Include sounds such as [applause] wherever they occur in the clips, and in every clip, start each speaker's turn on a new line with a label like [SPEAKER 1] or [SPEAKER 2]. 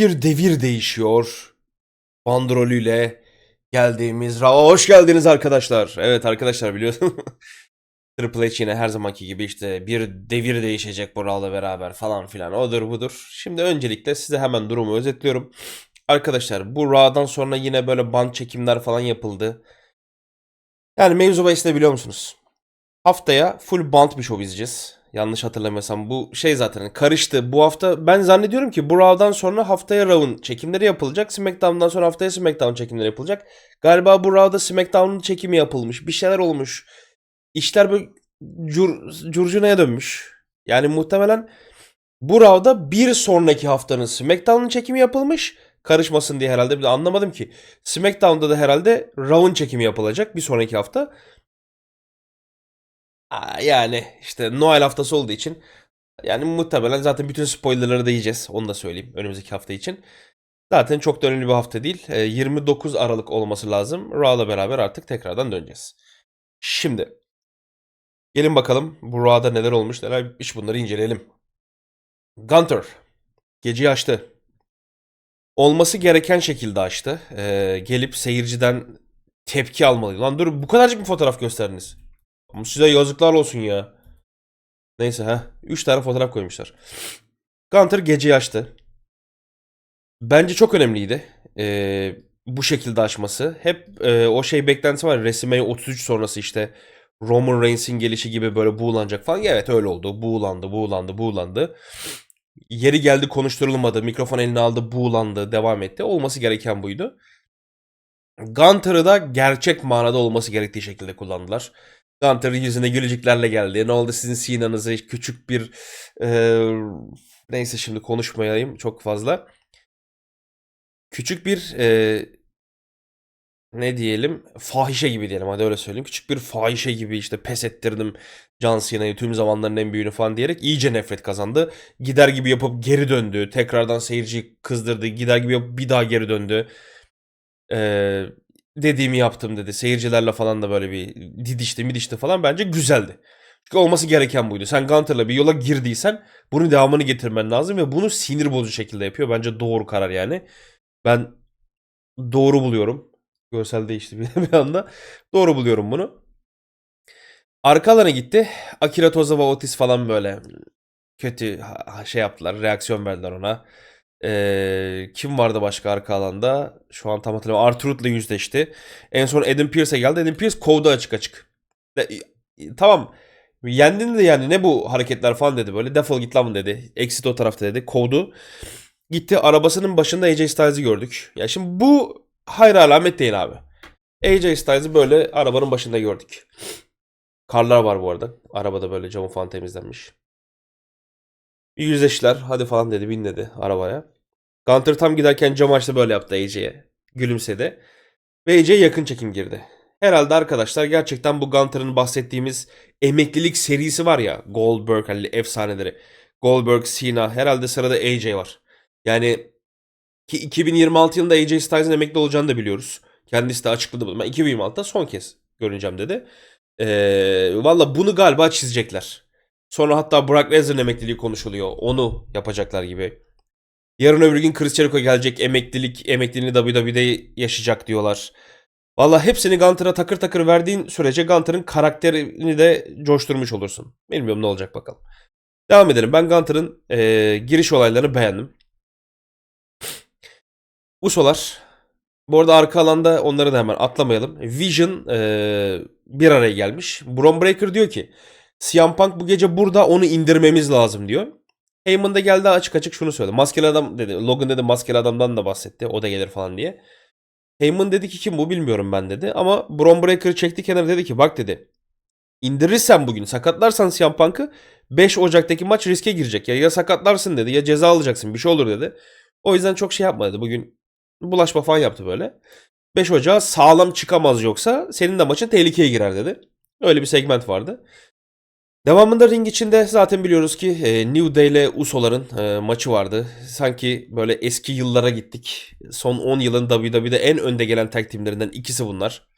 [SPEAKER 1] bir devir değişiyor. Bandrolüyle geldiğimiz Raw. Hoş geldiniz arkadaşlar. Evet arkadaşlar biliyorsun. [laughs] Triple H yine her zamanki gibi işte bir devir değişecek bu Raw'la beraber falan filan odur budur. Şimdi öncelikle size hemen durumu özetliyorum. Arkadaşlar bu Raw'dan sonra yine böyle band çekimler falan yapıldı. Yani mevzu bahis biliyor musunuz? Haftaya full band bir show izleyeceğiz. Yanlış hatırlamıyorsam bu şey zaten karıştı. Bu hafta ben zannediyorum ki bu Raw'dan sonra haftaya Raw'ın çekimleri yapılacak. SmackDown'dan sonra haftaya SmackDown çekimleri yapılacak. Galiba bu Raw'da SmackDown'un çekimi yapılmış. Bir şeyler olmuş. İşler böyle cur, curcunaya dönmüş. Yani muhtemelen bu Raw'da bir sonraki haftanın SmackDown'un çekimi yapılmış. Karışmasın diye herhalde bir de anlamadım ki. SmackDown'da da herhalde Raw'ın çekimi yapılacak bir sonraki hafta. Yani işte Noel haftası olduğu için yani muhtemelen zaten bütün spoilerları da yiyeceğiz. Onu da söyleyeyim önümüzdeki hafta için. Zaten çok da önemli bir hafta değil. Ee, 29 Aralık olması lazım. Raw'la beraber artık tekrardan döneceğiz. Şimdi gelin bakalım bu Raw'da neler olmuş neler bitmiş bunları inceleyelim. Gunter geceyi açtı. Olması gereken şekilde açtı. Ee, gelip seyirciden tepki almalıydı. Lan dur bu kadarcık bir fotoğraf gösterdiniz. Ama size yazıklar olsun ya. Neyse ha. 3 tane fotoğraf koymuşlar. Gunter geceyi açtı. Bence çok önemliydi. Ee, bu şekilde açması. Hep e, o şey beklentisi var. WrestleMania 33 sonrası işte Roman Reigns'in gelişi gibi böyle buğulanacak falan. Evet öyle oldu. Buğulandı, buğulandı, buğulandı. Yeri geldi konuşturulmadı. Mikrofon eline aldı, buğulandı, devam etti. Olması gereken buydu. Gunter'ı da gerçek manada olması gerektiği şekilde kullandılar. Gunter yüzüne gülücüklerle geldi. Ne oldu sizin sinanızı küçük bir e, neyse şimdi konuşmayayım çok fazla. Küçük bir e, ne diyelim fahişe gibi diyelim hadi öyle söyleyeyim. Küçük bir fahişe gibi işte pes ettirdim John Cena'yı tüm zamanların en büyüğünü falan diyerek iyice nefret kazandı. Gider gibi yapıp geri döndü. Tekrardan seyirciyi kızdırdı. Gider gibi yapıp bir daha geri döndü. Ee, dediğimi yaptım dedi. Seyircilerle falan da böyle bir didişti midişti falan bence güzeldi. Çünkü olması gereken buydu. Sen Gunter'la bir yola girdiysen bunun devamını getirmen lazım ve bunu sinir bozucu şekilde yapıyor. Bence doğru karar yani. Ben doğru buluyorum. Görsel değişti bir anda. Doğru buluyorum bunu. Arka alana gitti. Akira Tozawa Otis falan böyle kötü şey yaptılar. Reaksiyon verdiler ona. Ee, kim vardı başka arka alanda? Şu an tam hatırlamıyorum. Arturut'la yüzleşti. En son Adam Pearce'e geldi. Adam Pearce kovdu açık açık. De- tamam. Yendin de yani ne bu hareketler falan dedi böyle. Defol git lan dedi. Exit o tarafta dedi. Kovdu. Gitti arabasının başında AJ Styles'ı gördük. Ya şimdi bu hayır alamet değil abi. AJ Styles'ı böyle arabanın başında gördük. Karlar var bu arada. Arabada böyle camı falan temizlenmiş. Yüzleştiler. Hadi falan dedi bin dedi arabaya. Gunter tam giderken cam açtı böyle yaptı AJ'ye. Gülümsedi. Ve AJ yakın çekim girdi. Herhalde arkadaşlar gerçekten bu Gunter'ın bahsettiğimiz emeklilik serisi var ya. Goldberg hani efsaneleri. Goldberg, Cena herhalde sırada AJ var. Yani ki 2026 yılında AJ Styles'ın emekli olacağını da biliyoruz. Kendisi de açıkladı bunu. Ben 2026'da son kez görüneceğim dedi. Ee, Valla bunu galiba çizecekler. Sonra hatta Brock Lesnar'ın emekliliği konuşuluyor. Onu yapacaklar gibi. Yarın öbür gün Chris Jericho gelecek. Emeklilik, emekliliğini WWE'de yaşayacak diyorlar. Valla hepsini Gunter'a takır takır verdiğin sürece Gunter'ın karakterini de coşturmuş olursun. Bilmiyorum ne olacak bakalım. Devam edelim. Ben Gunter'ın eee, giriş olaylarını beğendim. Usolar. Bu arada arka alanda onları da hemen atlamayalım. Vision eee, bir araya gelmiş. Bron Breaker diyor ki CM Punk bu gece burada onu indirmemiz lazım diyor. Heyman da geldi açık açık şunu söyledi. Maskeli adam dedi. Logan dedi maskeli adamdan da bahsetti. O da gelir falan diye. Heyman dedi ki kim bu bilmiyorum ben dedi. Ama Bron Breaker'ı çekti kenara dedi ki bak dedi. İndirirsen bugün sakatlarsan CM Punk'ı 5 Ocak'taki maç riske girecek. Ya, ya sakatlarsın dedi ya ceza alacaksın bir şey olur dedi. O yüzden çok şey yapma dedi. Bugün bulaşma falan yaptı böyle. 5 Ocak'a sağlam çıkamaz yoksa senin de maçın tehlikeye girer dedi. Öyle bir segment vardı. Devamında ring içinde zaten biliyoruz ki e, New Day ile Uso'ların e, maçı vardı. Sanki böyle eski yıllara gittik. Son 10 yılın WWE'de en önde gelen tag teamlerinden ikisi bunlar.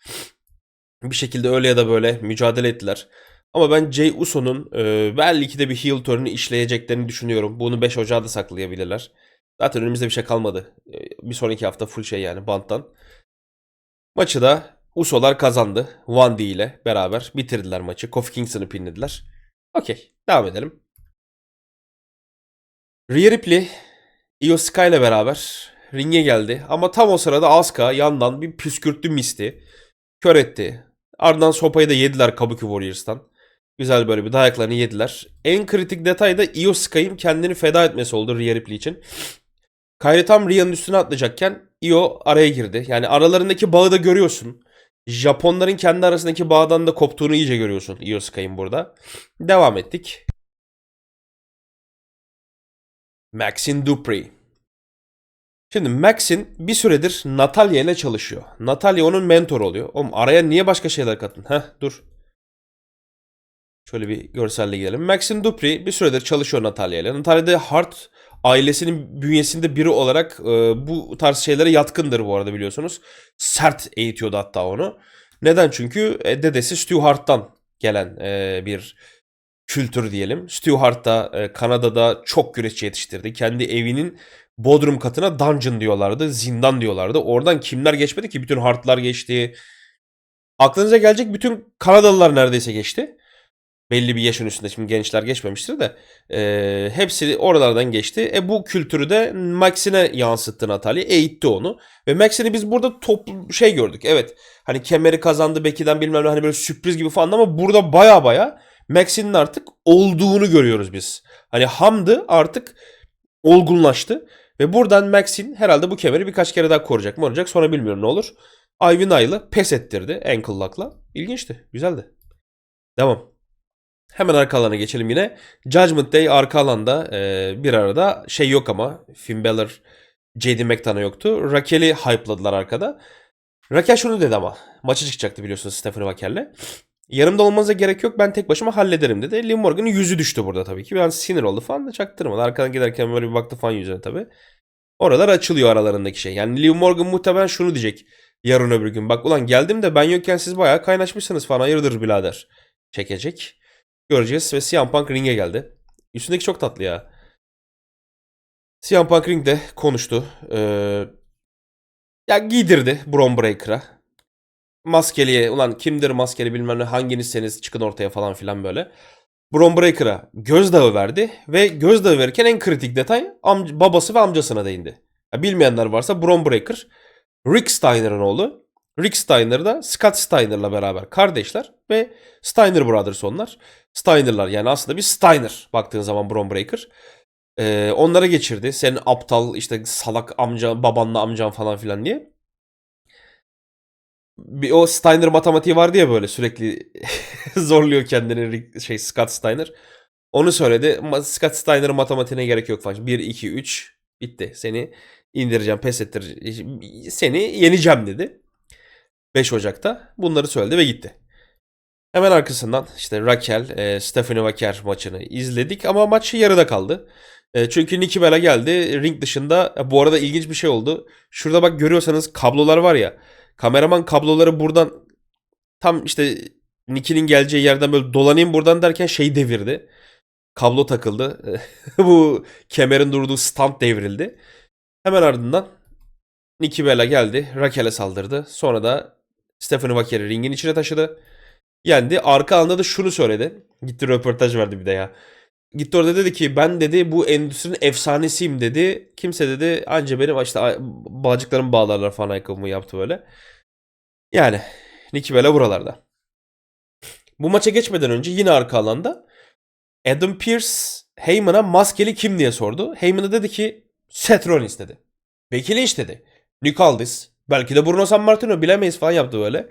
[SPEAKER 1] Bir şekilde öyle ya da böyle mücadele ettiler. Ama ben Jey Uso'nun e, belki de bir heel turn'u işleyeceklerini düşünüyorum. Bunu 5 Ocak'a da saklayabilirler. Zaten önümüzde bir şey kalmadı. Bir sonraki hafta full şey yani banttan. Maçı da Usolar kazandı. One D ile beraber bitirdiler maçı. Kofi Kingston'ı pinlediler. Okey. Devam edelim. Rhea Ripley Io Sky ile beraber ringe geldi. Ama tam o sırada Asuka yandan bir püskürttü Mist'i. Kör etti. Ardından sopayı da yediler Kabuki Warriors'tan. Güzel böyle bir dayaklarını yediler. En kritik detay da Io Sky'ın kendini feda etmesi oldu Rhea Ripley için. Kyrie tam Rhea'nın üstüne atlayacakken Io araya girdi. Yani aralarındaki bağı da görüyorsun. Japonların kendi arasındaki bağdan da koptuğunu iyice görüyorsun Io Sky'ın burada. Devam ettik. Maxine Dupri. Şimdi Max'in bir süredir Natalya ile çalışıyor. Natalya onun mentoru oluyor. Oğlum araya niye başka şeyler kattın? Heh dur. Şöyle bir görselle gidelim. Maxine Dupri bir süredir çalışıyor Natalya ile. Natalya da Hart ailesinin bünyesinde biri olarak e, bu tarz şeylere yatkındır bu arada biliyorsunuz. Sert eğitiyordu hatta onu. Neden? Çünkü e, dedesi Stu Hart'tan gelen e, bir kültür diyelim. Stu Hart da e, Kanada'da çok güreşçi yetiştirdi. Kendi evinin Bodrum katına dungeon diyorlardı. Zindan diyorlardı. Oradan kimler geçmedi ki? Bütün Hartlar geçti. Aklınıza gelecek bütün Kanadalılar neredeyse geçti. Belli bir yaşın üstünde şimdi gençler geçmemiştir de. e, hepsi oralardan geçti. E bu kültürü de Maxine yansıttı Natalya. Eğitti onu. Ve Maxine'i biz burada toplu şey gördük. Evet. Hani kemeri kazandı Becky'den bilmem ne hani böyle sürpriz gibi falan ama burada baya baya Maxine'in artık olduğunu görüyoruz biz. Hani Hamdı artık olgunlaştı. Ve buradan Maxine herhalde bu kemeri birkaç kere daha koruyacak mı olacak sonra bilmiyorum ne olur. Ivy Nile'ı pes ettirdi ankle lock'la. İlginçti. Güzeldi. Devam. Hemen arka alana geçelim yine. Judgment Day arka alanda e, bir arada şey yok ama Finn Balor, JD McDonough yoktu. Raquel'i hype'ladılar arkada. Raquel şunu dedi ama. Maça çıkacaktı biliyorsunuz Stephanie Vaker'le. Yanımda olmanıza gerek yok ben tek başıma hallederim dedi. Liv Morgan'ın yüzü düştü burada tabii ki. Ben sinir oldu falan da çaktırmadı. Arkadan giderken böyle bir baktı falan yüzüne tabii. Oralar açılıyor aralarındaki şey. Yani Liv Morgan muhtemelen şunu diyecek yarın öbür gün. Bak ulan geldim de ben yokken siz bayağı kaynaşmışsınız falan. Hayırdır birader. Çekecek. Göreceğiz ve CM Punk ringe geldi. Üstündeki çok tatlı ya. CM Punk ringde konuştu. Ee, ya giydirdi Braun Breaker'a. Maskeliye ulan kimdir maskeli bilmem ne hanginizseniz çıkın ortaya falan filan böyle. Braun Breaker'a gözdağı verdi ve gözdağı verirken en kritik detay babası ve amcasına değindi. Ya bilmeyenler varsa Braun Breaker Rick Steiner'ın oğlu. Rick Steiner da Scott Steiner'la beraber kardeşler ve Steiner Brothers onlar. Steiner'lar yani aslında bir Steiner baktığın zaman Braun Breaker. Ee, onlara geçirdi. Senin aptal işte salak amca babanla amcan falan filan diye. Bir o Steiner matematiği vardı ya böyle sürekli [laughs] zorluyor kendini Rick- şey Scott Steiner. Onu söyledi. Scott Steiner'ın matematiğine gerek yok falan. 1 2 3 bitti. Seni indireceğim, pes ettireceğim. Seni yeneceğim dedi. 5 Ocak'ta bunları söyledi ve gitti. Hemen arkasından işte Raquel, e, Stephanie Vaker maçını izledik ama maç yarıda kaldı. E, çünkü Nikki Bella geldi ring dışında. e, Bu arada ilginç bir şey oldu. Şurada bak görüyorsanız kablolar var ya. Kameraman kabloları buradan tam işte Nikki'nin geleceği yerden böyle dolanayım buradan derken şey devirdi. Kablo takıldı. [laughs] Bu kemerin durduğu stand devrildi. Hemen ardından Nikki Bella geldi. Raquel'e saldırdı. Sonra da Stephanie Vaker'i ringin içine taşıdı. Yendi. Arka alanda da şunu söyledi. Gitti röportaj verdi bir de ya. Gitti orada dedi ki ben dedi bu endüstrinin efsanesiyim dedi. Kimse dedi anca benim işte bağcıklarımı bağlarlar falan ayakkabımı yaptı böyle. Yani Nikki Bella buralarda. Bu maça geçmeden önce yine arka alanda Adam Pearce Heyman'a maskeli kim diye sordu. Heyman da dedi ki Seth Rollins dedi. Becky Lynch dedi. Nick Aldis. Belki de Bruno Sammartino bilemeyiz falan yaptı böyle.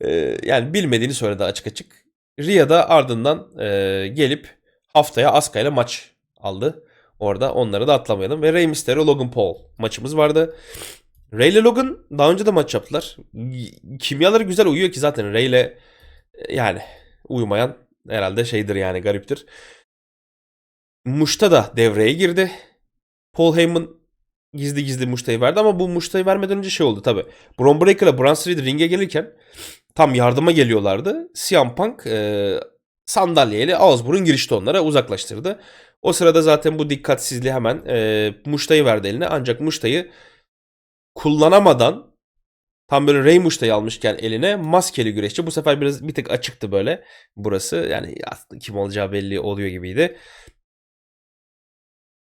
[SPEAKER 1] Ee, yani bilmediğini söyledi açık açık. Rhea da ardından e, gelip haftaya Asuka ile maç aldı. Orada onları da atlamayalım. Ve Rey Mysterio Logan Paul maçımız vardı. Rey ile Logan daha önce de maç yaptılar. Kimyaları güzel uyuyor ki zaten Rey ile e, yani uyumayan herhalde şeydir yani gariptir. Muş'ta da devreye girdi. Paul Heyman gizli gizli Muş'tayı verdi ama bu Muş'tayı vermeden önce şey oldu tabi. Braun Breaker'la Braun Strowman ringe gelirken tam yardıma geliyorlardı. CM Punk e, sandalyeyle ağız burun girişti onlara uzaklaştırdı. O sırada zaten bu dikkatsizliği hemen e, Muşta'yı verdi eline. Ancak Muşta'yı kullanamadan tam böyle Rey Muşta'yı almışken eline maskeli güreşçi. Bu sefer biraz bir tık açıktı böyle burası. Yani kim olacağı belli oluyor gibiydi.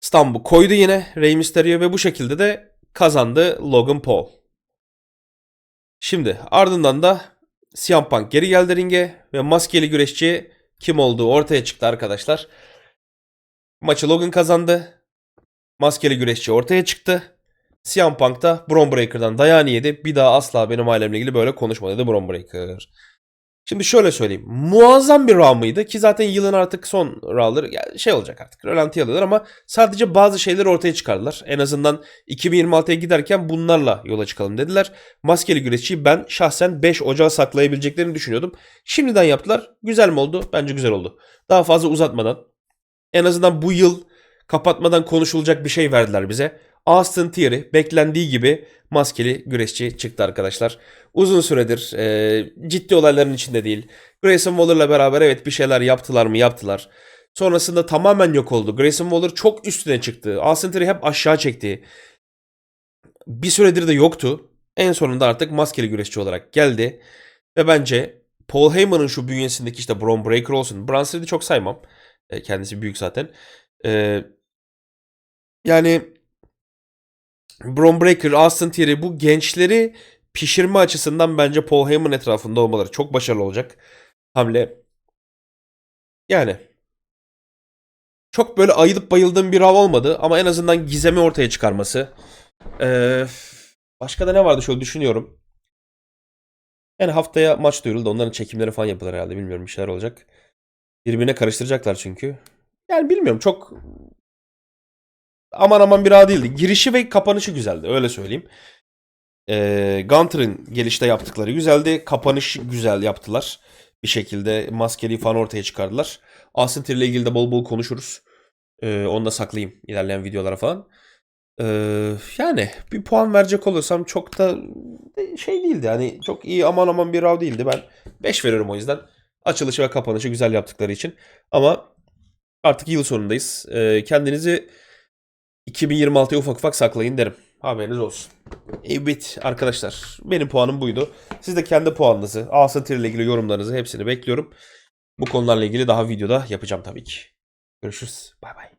[SPEAKER 1] Stambu koydu yine Rey Mysterio ve bu şekilde de kazandı Logan Paul. Şimdi ardından da CM Punk geri geldi ringe ve maskeli güreşçi kim olduğu ortaya çıktı arkadaşlar. Maçı Logan kazandı. Maskeli güreşçi ortaya çıktı. CM Punk da Bron Breaker'dan dayağını yedi. Bir daha asla benim ailemle ilgili böyle konuşma dedi Bron Breaker. Şimdi şöyle söyleyeyim. Muazzam bir Raw mıydı ki zaten yılın artık son Raw'ları şey olacak artık. Rölantiye alıyorlar ama sadece bazı şeyleri ortaya çıkardılar. En azından 2026'ya giderken bunlarla yola çıkalım dediler. Maskeli güreşçiyi ben şahsen 5 Ocağı saklayabileceklerini düşünüyordum. Şimdiden yaptılar. Güzel mi oldu? Bence güzel oldu. Daha fazla uzatmadan en azından bu yıl kapatmadan konuşulacak bir şey verdiler bize. Austin Theory beklendiği gibi maskeli güreşçi çıktı arkadaşlar. Uzun süredir e, ciddi olayların içinde değil. Grayson Waller'la beraber evet bir şeyler yaptılar mı yaptılar. Sonrasında tamamen yok oldu. Grayson Waller çok üstüne çıktı. Austin Theory hep aşağı çekti. Bir süredir de yoktu. En sonunda artık maskeli güreşçi olarak geldi. Ve bence Paul Heyman'ın şu bünyesindeki işte Braun Breaker olsun. Strowm'i çok saymam. E, kendisi büyük zaten. E, yani Braun Breaker, Austin Theory bu gençleri pişirme açısından bence Paul Heyman etrafında olmaları çok başarılı olacak hamle. Yani çok böyle ayılıp bayıldığım bir av olmadı ama en azından gizemi ortaya çıkarması. Ee, başka da ne vardı şöyle düşünüyorum. Yani haftaya maç duyuruldu. Onların çekimleri falan yapılır herhalde. Bilmiyorum bir şeyler olacak. Birbirine karıştıracaklar çünkü. Yani bilmiyorum çok aman aman bir ağ değildi. Girişi ve kapanışı güzeldi öyle söyleyeyim. Ee, Gunter'ın gelişte yaptıkları güzeldi. Kapanış güzel yaptılar. Bir şekilde maskeli falan ortaya çıkardılar. Austin ile ilgili de bol bol konuşuruz. Ee, onu da saklayayım ilerleyen videolara falan. Ee, yani bir puan verecek olursam çok da şey değildi. Yani çok iyi aman aman bir rav değildi. Ben 5 veriyorum o yüzden. Açılışı ve kapanışı güzel yaptıkları için. Ama artık yıl sonundayız. Ee, kendinizi 2026'ya ufak ufak saklayın derim. Haberiniz olsun. Evet arkadaşlar benim puanım buydu. Siz de kendi puanınızı, Asın ile ilgili yorumlarınızı hepsini bekliyorum. Bu konularla ilgili daha videoda yapacağım tabii ki. Görüşürüz. Bay bay.